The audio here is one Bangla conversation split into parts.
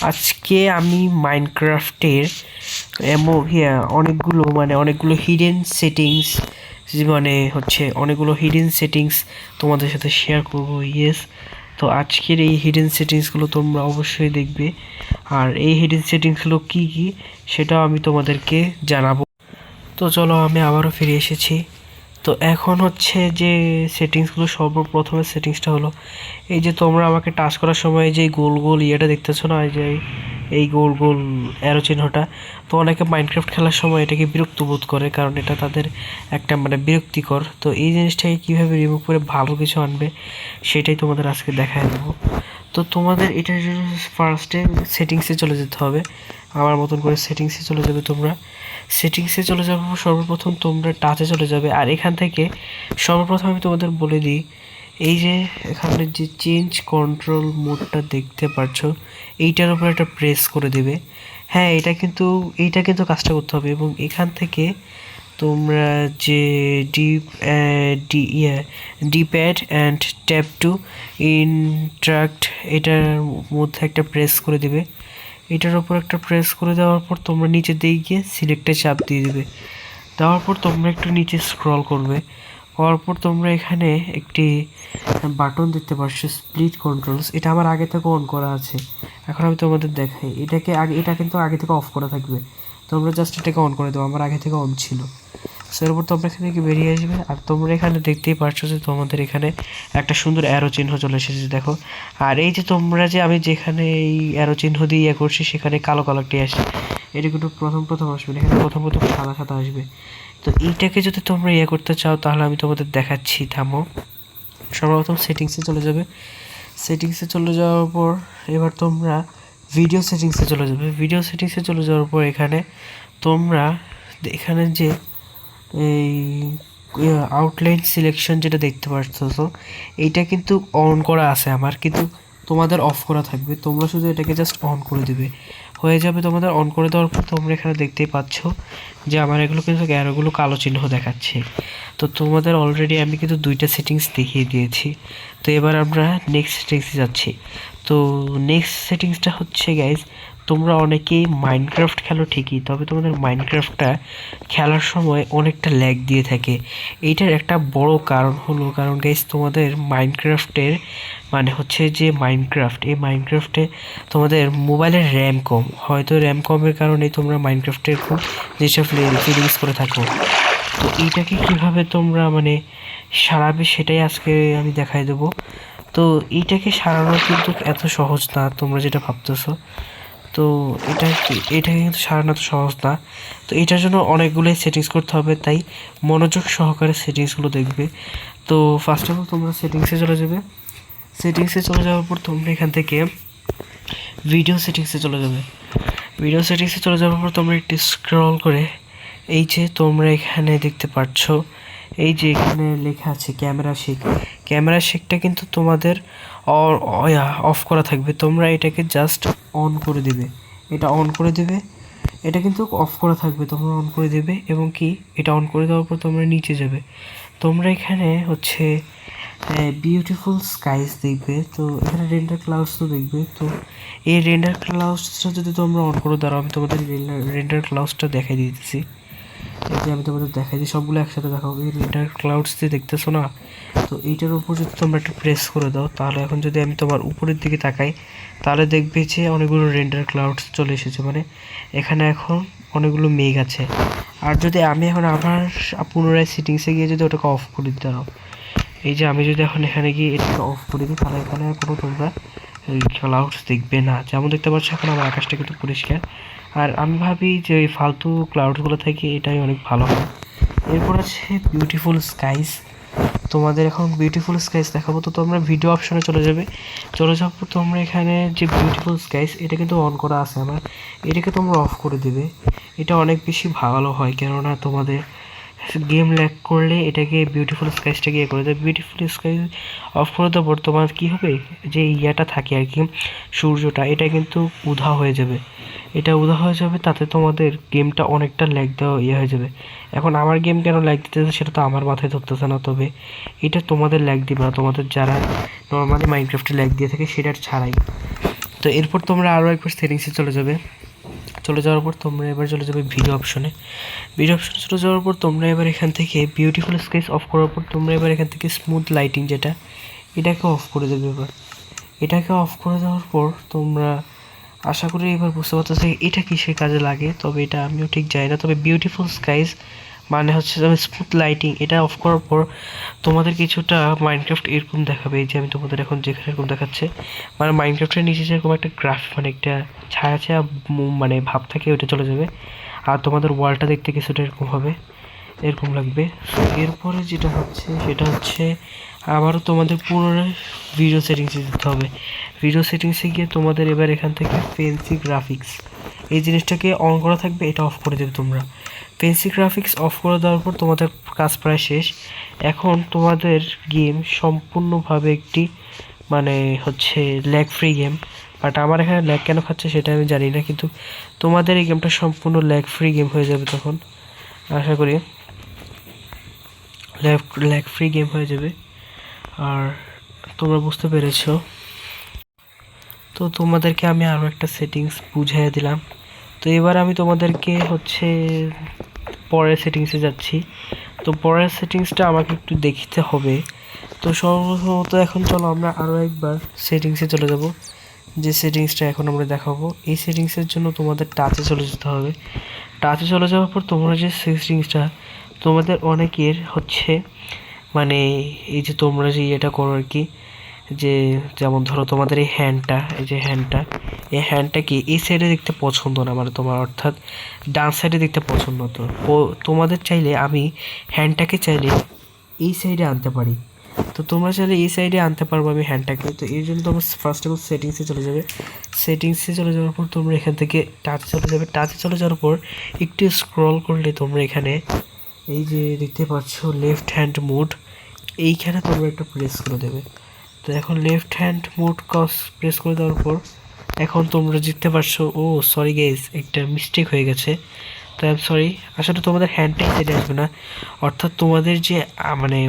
আজকে আমি মাইনক্রাফটের অনেকগুলো মানে অনেকগুলো হিডেন সেটিংস মানে হচ্ছে অনেকগুলো হিডেন সেটিংস তোমাদের সাথে শেয়ার করব ইয়েস তো আজকের এই হিডেন সেটিংসগুলো তোমরা অবশ্যই দেখবে। আর এই হিডেন সেটিংসগুলো কী কী, সেটাও আমি তোমাদেরকে জানাব। তো চলো, আমি আবারও ফিরে এসেছি। তো এখন হচ্ছে যে সেটিংসগুলো সর্বপ্রথমে সেটিংসটা হলো, এই যে তোমরা আমাকে টাচ করার সময় যে গোল গোল ইয়েটা দেখতেছো না, এই যে এই গোল গোল অ্যারো চিহ্নটা, তো অনেকে মাইনক্রাফট খেলার সময় এটাকে বিরক্ত বোধ করে কারণ এটা তাদের একটা মানে বিরক্তিকর। তো এই জিনিসটাকে কীভাবে রিমুভ করে ভালো কিছু আনবে, সেটাই তোমাদের আজকে দেখায় দেবো। তো তোমাদের এটার জন্য ফার্স্টে সেটিংসে চলে যেতে হবে। আমার মতন করে সেটিংসে চলে যাবে তোমরা। সেটিংসে চলে যাব, সর্বপ্রথম তোমরা টাচে চলে যাবে। আর এখান থেকে সর্বপ্রথম আমি তোমাদের বলে দিই, এই যে এখানে যে চেঞ্জ কন্ট্রোল মোডটা দেখতে পারছ, এইটার উপর একটা প্রেস করে দেবে। হ্যাঁ এটা কিন্তু, এইটা কিন্তু কাজটা করতে হবে এবং এখান থেকে তোমরা যে deep D D pad and tap to interact এটার মধ্যে একটা প্রেস করে দেবে। এটার ওপর একটা প্রেস করে দেওয়ার পর তোমরা নিচে দিয়ে গিয়ে সিলেক্টে চাপ দিয়ে দেবে। দেওয়ার পর তোমরা একটু নিচে স্ক্রল করবে। করার পর তোমরা এখানে একটি বাটন দেখতে পাচ্ছ স্প্লিট কন্ট্রোলস এটা আমার আগে থেকে অন করা আছে। এখন আমি তোমাদের দেখাই। এটাকে আগে, এটা কিন্তু আগে থেকে অফ করা থাকবে। তোমরা জাস্ট এটাকে অন করে দেবো আমার আগে থেকে অন ছিল। সো এরপর তোমরা এখান থেকে বেরিয়ে আসবে। আর তোমরা এখানে দেখতেই পারছ যে তোমাদের এখানে একটা সুন্দর অ্যারো চিহ্ন চলে এসেছে, দেখো। আর এই যে তোমরা যে আমি যেখানে এই অ্যারো চিহ্ন দিয়ে ইয়ে করছি, সেখানে কালো কালারটি আসে। এটা কিন্তু প্রথম প্রথম আসবে এখানে প্রথম প্রথম সাদা সাদা আসবে। তো এইটাকে যদি তোমরা ইয়ে করতে চাও, তাহলে আমি তোমাদের দেখাচ্ছি, থামো। সর্বপ্রথম সেটিংসে চলে যাবে। সেটিংসে চলে যাওয়ার পর, এবার তোমরা ভিডিও সেটিংসে চলে যাবে। ভিডিও সেটিংসে চলে যাওয়ার পর এখানে তোমরা এখানে যে এই আউটলাইন সিলেকশন যেটা দেখতে পারতেছো, এইটা কিন্তু অন করা আছে আমার, কিন্তু তোমাদের অফ করা থাকবে। তোমরা শুধু এটাকে জাস্ট অন করে দিবে। হয়ে যাবে তোমাদের অন করে দেওয়ার পর তোমরা এখানে দেখতেই পাচ্ছ যে আমার এগুলো কিন্তু অ্যারোগুলো কালো চিহ্ন দেখাচ্ছে। তো তোমাদের অলরেডি আমি কিন্তু দুইটা সেটিংস দেখিয়ে দিয়েছি। তো এবার আমরা নেক্সট সেটিংসে যাচ্ছি। তো নেক্সট সেটিংসটা হচ্ছে গাইজ তোমরা অনেকেই মাইনক্রাফট খেলো ঠিকই, তবে তোমাদের মাইনক্রাফটটা খেলার সময় অনেকটা ল্যাগ দিয়ে থাকে। এইটার একটা বড় কারণ হলো, কারণ গাইজ তোমাদের মাইনক্রাফটের মানে হচ্ছে যে মাইনক্রাফট এই মাইনক্রাফটে তোমাদের মোবাইলের র্যাম কম। হয়তো র্যাম কমের কারণে তোমরা মাইনক্রাফটের খুব যেসব ফিলিংস করে থাকো। তো এইটাকে কীভাবে তোমরা মানে সারাবে সেটাই আজকে আমি দেখাই দেবো। তো এইটাকে সারানো কিন্তু এত সহজ না, তোমরা যেটা ভাবতেছো। তো এটা এটাকে কিন্তু সারানো তো সহজ না। তো এটার জন্য অনেকগুলোই সেটিংস করতে হবে, তাই মনোযোগ সহকারে সেটিংসগুলো দেখবে। তো ফার্স্ট অফ অল তোমরা সেটিংসে চলে যাবে। সেটিংসে চলে যাওয়ার পর তোমরা এখান থেকে ভিডিও সেটিংসে চলে যাবে। ভিডিও সেটিংসে চলে যাওয়ার পর তোমরা একটু স্ক্রল করে, এই যে তোমরা এখানে দেখতে পাচ্ছ এই যে এখানে লেখা আছে ক্যামেরা শেক ক্যামেরা শেকটা কিন্তু তোমাদের অফ করা থাকবে। তোমরা এটাকে জাস্ট অন করে দেবে। এটা অন করে দেবে। এটা কিন্তু অফ করা থাকবে, তোমরা অন করে দেবে এবং কি? এটা অন করে দেওয়ার পর তোমরা নিচে যাবে। তোমরা এখানে হচ্ছে বিউটিফুল স্কাইস দেখবে। তো এখানে রেন্ডার ক্লাউডস তো দেখবে। তো এই রেন্ডার ক্লাউডসটা যদি তোমরা অন করে, দাঁড়াও, আমি তোমাদের রেন্ডার ক্লাউডসটা দেখাই দিতেছি। এই যে আমি তোমাদের দেখাই দিই সবগুলো একসাথে এই রেন্ডার ক্লাউডস দিয়ে দেখতেছো না, তো এইটার উপর যদি তোমরা একটু প্রেস করে দাও, তাহলে এখন যদি আমি তোমার উপরের দিকে তাকাই, তাহলে দেখবে যে অনেকগুলো রেন্ডার ক্লাউডস চলে এসেছে। মানে এখানে এখন অনেকগুলো মেঘ আছে। আর যদি আমি এখন আবার পুনরায় সেটিংসে গিয়ে যদি ওটাকে অফ করে দিতে পারো এই যে আমি যদি এখন এখানে গিয়ে এটাকে অফ করে দিই, তাহলে এখানে কোনো তোমরা ক্লাউডস দেখবে না। যেমন দেখতে পাচ্ছ, এখন আমার আকাশটা কিন্তু পরিষ্কার। আর আমি ভাবি যে ওই ফালতু ক্লাউডসগুলো থেকে এটাই অনেক ভালো হয়। এরপর আছে বিউটিফুল স্কাইস তোমাদের এখন বিউটিফুল স্কাইস দেখাবো, তো তোমরা ভিডিও অপশনে চলে যাবে। চলে পর তোমরা এখানে যে বিউটিফুল স্কাইস এটা কিন্তু অন করা আছে আমার। এটাকে তোমরা অফ করে দেবে। এটা অনেক বেশি ভালো হয়, কেননা তোমাদের গেম ল্যাক করলে এটাকে বিউটিফুল স্কাইসটাকে ইয়ে করে দেবে বিউটিফুল স্কাই অফ করে দেওয়ার পর তোমার কী হবে? যে ইয়াটা থাকে আর কি, সূর্যটা, এটা কিন্তু উধা হয়ে যাবে। এটা উধা হয়ে যাবে, তাতে তোমাদের গেমটা অনেকটা ল্যাগ দেওয়া ইয়ে হয়ে যাবে। এখন আমার গেম কেন ল্যাগ দিতেছে সেটা তো আমার মাথায় ধরতেছে না, তবে এটা তোমাদের ল্যাগ দিবে না, তোমাদের যারা নর্মালি মাইনক্রাফটে ল্যাগ দিয়ে থাকে সেটার ছাড়াই। তো এরপর তোমরা আরও একবার সেটিংসে চলে যাবে। চলে যাওয়ার পর তোমরা এবার চলে যাবে ভিডিও অপশনে ভিডিও অপশনে চলে যাওয়ার পর তোমরা এবার এখান থেকে বিউটিফুল স্কেচ অফ করার পর তোমরা এবার এখান থেকে স্মুথ লাইটিং যেটা, এটাকে অফ করে দেবে এবার। এটাকে অফ করে দেওয়ার পর তোমরা আশা করি এবার বুঝতে পারতেছো এটা কিসের কাজে লাগে, তবে এটা আমিও ঠিক জানি না। তবে বিউটিফুল স্কাইজ মানে হচ্ছে স্মুথ লাইটিং এটা অফ করার পর তোমাদের কিছুটা মাইনক্রাফট এরকম দেখাবে যে আমি তোমাদের এখন যেখানে এরকম দেখাচ্ছে। মানে মাইনক্রাফটের নিচে যেরকম একটা গ্রাফ মানে একটা ছায়া ছায়া মানে ভাব থাকে ওটা চলে যাবে। আর তোমাদের ওয়ালটা দেখতে কিছুটা এরকম হবে, এরকম লাগবে। এরপরে যেটা হচ্ছে, সেটা হচ্ছে আবারও তোমাদের পুনরায় ভিডিও সেটিংসে যেতে হবে। ভিডিও সেটিংসে গিয়ে তোমাদের এবার এখান থেকে ফেন্সি গ্রাফিক্স এই জিনিসটাকে অন করা থাকবে, এটা অফ করে দেবে তোমরা। ফেন্সি গ্রাফিক্স অফ করে দেওয়ার পর তোমাদের কাজ প্রায় শেষ। এখন তোমাদের গেম সম্পূর্ণভাবে একটি মানে হচ্ছে ল্যাগ ফ্রি গেম বাট আমার এখানে ল্যাগ কেন খাচ্ছে সেটা আমি জানি না, কিন্তু তোমাদের এই গেমটা সম্পূর্ণ ল্যাগ ফ্রি গেম হয়ে যাবে তখন। আশা করি। ল্যাগ ল্যাগ ফ্রি গেম হয়ে যাবে। আর তোমরা বুঝতে পেরেছ। তো তোমাদেরকে আমি আরও একটা সেটিংস বুঝিয়ে দিলাম। তো এবার আমি তোমাদেরকে হচ্ছে পরের সেটিংসে যাচ্ছি। তো পরের সেটিংসটা আমাকে একটু দেখতে হবে। তো সর্বপ্রথমত এখন চলো আমরা আরও একবার সেটিংসে চলে যাব। যে সেটিংসটা এখন আমরা দেখাবো। এই সেটিংসের জন্য তোমাদের টাচে চলে যেতে হবে। টাচে চলে যাওয়ার পর তোমরা যে সেটিংসটা তোমাদের অনেকের হচ্ছে মানে এই যে তোমরা যে এটা করো আর কি, যে যেমন ধরো তোমাদের এই হ্যান্ডটা এই যে হ্যান্ডটা এই হ্যান্ডটা কি এই সাইডে দেখতে পছন্দ না? মানে তোমার অর্থাৎ ডান সাইডে দেখতে পছন্দ তো? তোমাদের চাইলে আমি হ্যান্ডটাকে চাইলে এই সাইডে আনতে পারি। তো তোমরা চাইলে এই সাইডে আনতে পারব আমি হ্যান্ডটাকে তো এই জন্য তোমরা ফার্স্ট অফ অল সেটিংসে চলে যাবে। সেটিংসে চলে যাওয়ার পর তোমরা এখান থেকে টাচে চলে যাবে। টাচে চলে যাওয়ার পর একটু স্ক্রল করলে তোমরা এখানে এই যে দেখতে পাচ্ছ লেফট হ্যান্ড মোড এইখানে তোমরা একটা প্রেস করে দেবে। তো এখন লেফট হ্যান্ড মোড কস প্রেস করে দেওয়ার পর, এখন তোমরা জিততে পারছ ও সরি গেস একটা মিস্টেক হয়ে গেছে। তো আই এম সরি আসলে তোমাদের হ্যান্ডটাই সাইডে আসবে না। অর্থাৎ তোমাদের যে মানে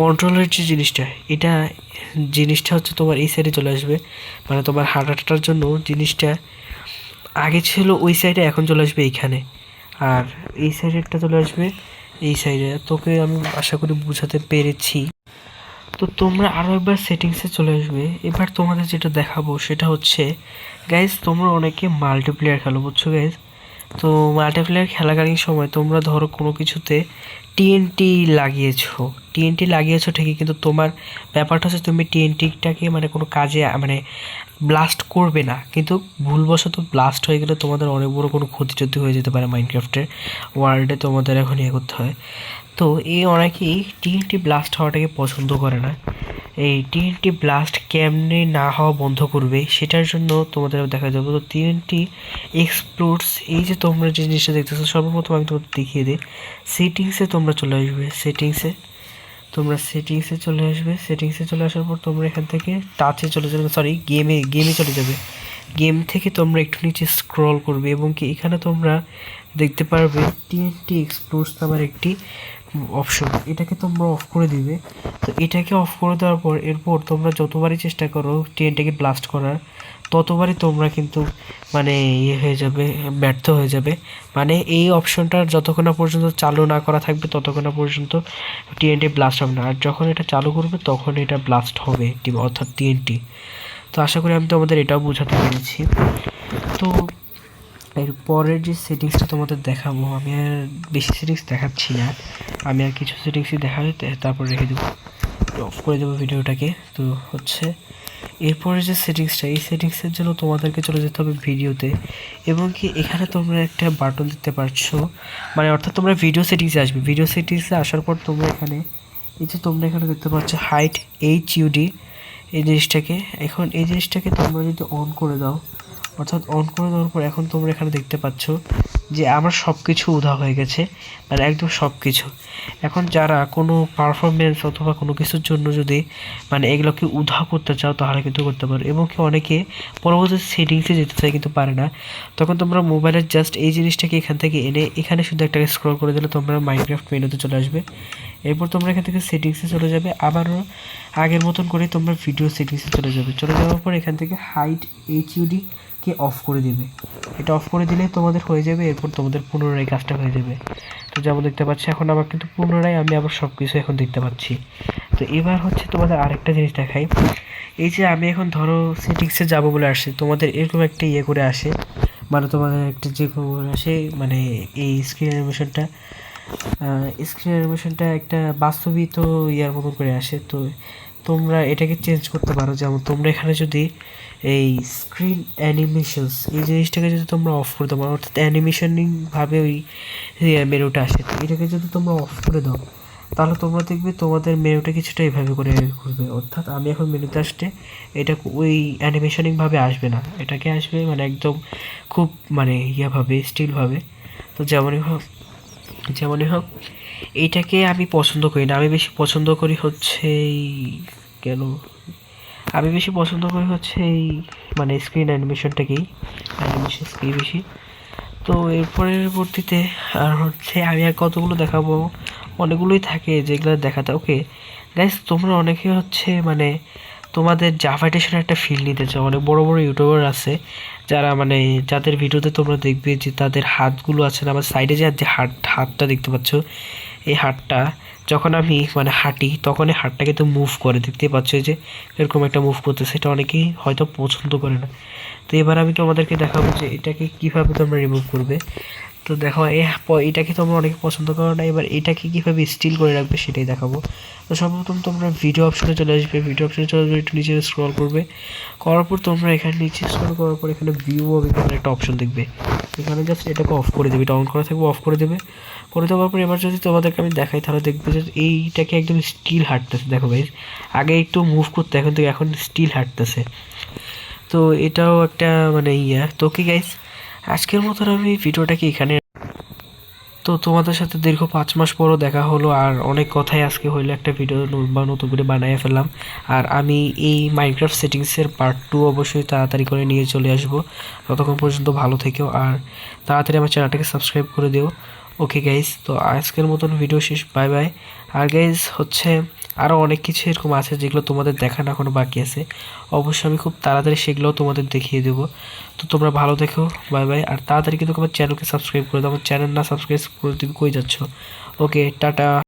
কন্ট্রোলের যে জিনিসটা, এটা জিনিসটা হচ্ছে তোমার এই সাইডে চলে আসবে। মানে তোমার হাঁটাটার জন্য জিনিসটা আগে ছিল ওই সাইডে এখন চলে আসবে এইখানে। আর এই সাইডেরটা চলে আসবে এই সাইডে তোকে আমি আশা করি বোঝাতে পেরেছি। তো তোমরা আরও একবার সেটিংসে চলে আসবে। এবার তোমাদের যেটা দেখাবো সেটা হচ্ছে গাইজ তোমরা অনেকে মাল্টিপ্লেয়ার খেলো, বুঝছ গাইজ তো মাল্টিপ্লেয়ার খেলাকালীন সময় তোমরা ধরো কোনো কিছুতে টিএনটি লাগিয়েছো। টিএনটি লাগিয়েছো ঠিকই, কিন্তু তোমার ব্যাপারটা হচ্ছে তুমি টিএনটিটাকে মানে কোনো কাজে মানে ব্লাস্ট করবে না। কিন্তু ভুলবশত ব্লাস্ট হয়ে গেলে তোমাদের অনেক বড় কোনো ক্ষতি টতি হয়ে যেতে পারে মাইনক্রাফটের ওয়ার্ল্ডে তোমাদের এখন ইয়ে করতে হয়। তো এই অনেকেই টিএনটি ব্লাস্ট হওয়াটাকে পছন্দ করে না। এই টিএনটি ব্লাস্ট কেমনে না হওয়া বন্ধ করবে, সেটার জন্য তোমাদের দেখা যাবে তো টিএনটি এক্সপ্লোরস এই যে তোমরা যে জিনিসটা দেখতেছো, সর্বপ্রথম আমি তোমাদের দেখিয়ে দিই। সেটিংসে তোমরা চলে আসবে। সেটিংসে তোমরা সেটিংসে চলে আসবে। সেটিংসে চলে আসার পর তোমরা এখান থেকে টাচে চলে যাবে। সরি গেমে গেমে চলে যাবে। গেম থেকে তোমরা একটু নিচে স্ক্রল করবে এবং কি এখানে তোমরা দেখতে পারবে টিএনটি এক্সপ্লোরস নামের একটি অপশন এটাকে তোমরা অফ করে দিবে। তো এটাকে অফ করে দেওয়ার পর এরপর তোমরা যতবারই চেষ্টা করো টিএনটিকে ব্লাস্ট করার। ততবারই তোমরা কিন্তু মানে ইয়ে হয়ে যাবে, ব্যর্থ হয়ে যাবে। মানে এই অপশনটা যতক্ষণ পর্যন্ত চালু না করা থাকবে, ততক্ষণ পর্যন্ত টিএনটি ব্লাস্ট হবে না। আর যখন এটা চালু করবে, তখন এটা ব্লাস্ট হবে অর্থাৎ টিএনটি তো আশা করি আমি তোমাদের এটাও বোঝাতে পেরেছি। তো এর পরের যে সেটিংসটা তোমাদের দেখাবো, আমি আর বেশি সেটিংস দেখাচ্ছি না। আমি আর কিছু সেটিংসই দেখাবে তারপর রেখে দেবো। অফ করে দেবো ভিডিওটাকে তো হচ্ছে এরপরে যে সেটিংসটা এই সেটিংসের জন্য তোমাদেরকে চলে যেতে হবে ভিডিওতে। এবং কি এখানে তোমরা একটা বাটন দিতে পারছ মানে অর্থাৎ তোমরা ভিডিও সেটিংসে আসবে। ভিডিও সেটিংসে আসার পর তোমরা এখানে, এই যে তোমরা এখানে দেখতে পাচ্ছ হাইট এইচ ইউডি এই জিনিসটাকে। এখন এই জিনিসটাকে তোমরা যদি অন করে দাও, অর্থাৎ অন করে দেওয়ার পর এখন তোমরা এখানে দেখতে পাচ্ছ যে আমার সব কিছু উধা হয়ে গেছে মানে একদম সব কিছু এখন যারা কোনো পারফরমেন্স অথবা কোনো কিছুর জন্য যদি মানে এগুলোকে উধা করতে চাও, তাহলে কিন্তু করতে পারো। এবং কি অনেকে পরবর্তী সেটিংসে যেতে চায় কিন্তু পারে না। তখন তোমরা মোবাইলের জাস্ট এই জিনিসটাকে এখান থেকে এনে, এখানে শুধু একটা স্ক্রল করে দিলে তোমরা মাইনক্রাফট মেনুতে চলে আসবে। এরপর তোমরা এখান থেকে সেটিংসে চলে যাবে। আবারও আগের মতন করে তোমরা ভিডিও সেটিংসে চলে যাবে। চলে যাওয়ার পর এখান থেকে হাইট এইচইউডি কে অফ করে দিবে? এটা অফ করে দিলে তোমাদের হয়ে যাবে, এরপর তোমাদের পুনরায় কাজটা হয়ে যাবে। তো যেমন দেখতে পাচ্ছি, এখন আমার কিন্তু পুনরায় আমি আবার সব কিছু এখন দেখতে পাচ্ছি। তো এবার হচ্ছে তোমাদের আরেকটা জিনিস দেখাই। এই যে আমি এখন ধরো সেটিংসে যাব বলে আসছি, তোমাদের এরকম একটা ইয়ে করে আসে মানে তোমাদের একটা যে করে আসে মানে এই স্ক্রিন অ্যানিমেশনটা স্ক্রিন অ্যানিমেশনটা একটা বাস্তবিত ইয়ার মতন করে আসে। তো তোমরা এটাকে চেঞ্জ করতে পারো। যেমন তোমরা এখানে যদি এই স্ক্রিন অ্যানিমেশনস এই জিনিসটাকে যদি তোমরা অফ করে দাও অর্থাৎ অ্যানিমেশনিংভাবে ওই মেনুটা আসে এটাকে যদি তোমরা অফ করে দাও, তাহলে তোমরা দেখবে তোমাদের মেনুটা কিছুটা এইভাবে করে করবে অর্থাৎ আমি এখন মেনুতে আসতে এটা ওই অ্যানিমেশনিংভাবে আসবে না। এটাকে আসবে মানে একদম খুব মানে ইয়েভাবে স্টিলভাবে তো যেমনই হোক যেমনই হোক এইটাকে আমি পছন্দ করি না। আমি বেশি পছন্দ করি হচ্ছে এই কেন আমি বেশি পছন্দ করি হচ্ছে এই মানে স্ক্রিন অ্যানিমেশনটাকেই অ্যানিমেশনকেই বেশি। তো এর পরবর্তীতে আর হচ্ছে আমি আর কতগুলো দেখাবো? অনেকগুলোই থাকে যেগুলো দেখাতে। ওকে গাইস তোমরা অনেকে হচ্ছে মানে তোমাদের জাভাটেশনের একটা ফিল নিতে চাও। অনেক বড় বড় ইউটিউবার আছে যারা মানে যাদের ভিডিওতে তোমরা দেখবে যে তাদের হাতগুলো আছে না, আমার সাইডে যে হাত, হাতটা দেখতে পাচ্ছ, এই হাতটা যখন আমি মানে হাঁটি, তখনই হাটটাকে তো মুভ করে দেখতে পাচ্ছ যে এরকম একটা মুভ করতে সেটা অনেকেই হয়তো পছন্দ করে না। তো এবার আমি তোমাদেরকে দেখাবো যে এটাকে কীভাবে তোমরা রিমুভ করবে। তো দেখো এটাকে তোমরা অনেকে পছন্দ করো না। এবার এটাকে কীভাবে স্টিল করে রাখবে সেটাই দেখাবো। তো সর্বপ্রথম তোমরা ভিডিও অপশনে চলে আসবে। ভিডিও অপশনে চলে আসবে, একটু নিচে স্ক্রল করবে। করার পর তোমরা এখানে নিচে স্ক্রল করার পর এখানে ভিউ এখানে একটা অপশন দেখবে। এখানে জাস্ট এটাকে অফ করে দেবে এটা অন করা থাকবে অফ করে দেবে। করে দেওয়ার পর এবার যদি তোমাদেরকে আমি দেখাই, তাহলে দেখবে যে এইটাকে একদম স্টিল হাঁটতেছে। দেখো ভাই আগে একটু মুভ করতে, এখন তো এখন স্টিল হাঁটতেছে। তো এটাও একটা মানে ইয়া। তো কি গাইস আজকের মতন আমি ভিডিওটাকে এখানে তো তোমাদের সাথে দীর্ঘ পাঁচ মাস পরও দেখা হলো আর অনেক কথাই আজকে হইল একটা ভিডিও বা নতুন করে বানিয়ে ফেললাম। আর আমি এই মাইনক্রাফট সেটিংসের পার্ট টু অবশ্যই তাড়াতাড়ি করে নিয়ে চলে আসব। ততক্ষণ পর্যন্ত ভালো থেকেও আর তাড়াতাড়ি আমার চ্যানেলটাকে সাবস্ক্রাইব করে দিও। ওকে গাইজ তো আজকের মতন ভিডিও শেষ বাই বাই আর গাইজ হচ্ছে আরও অনেক কিছু এরকম আছে যেগুলো তোমাদের দেখানো এখনও বাকি আছে। অবশ্যই আমি খুব তাড়াতাড়ি সেগুলোও তোমাদের দেখিয়ে দেবো। তো তোমরা ভালো দেখো বাই বাই। আর তাড়াতাড়ি কিন্তু আমার চ্যানেলকে সাবস্ক্রাইব করে দাও। আমার চ্যানেল না সাবস্ক্রাইব করে তুমি কই যাচ্ছ? Okay tata.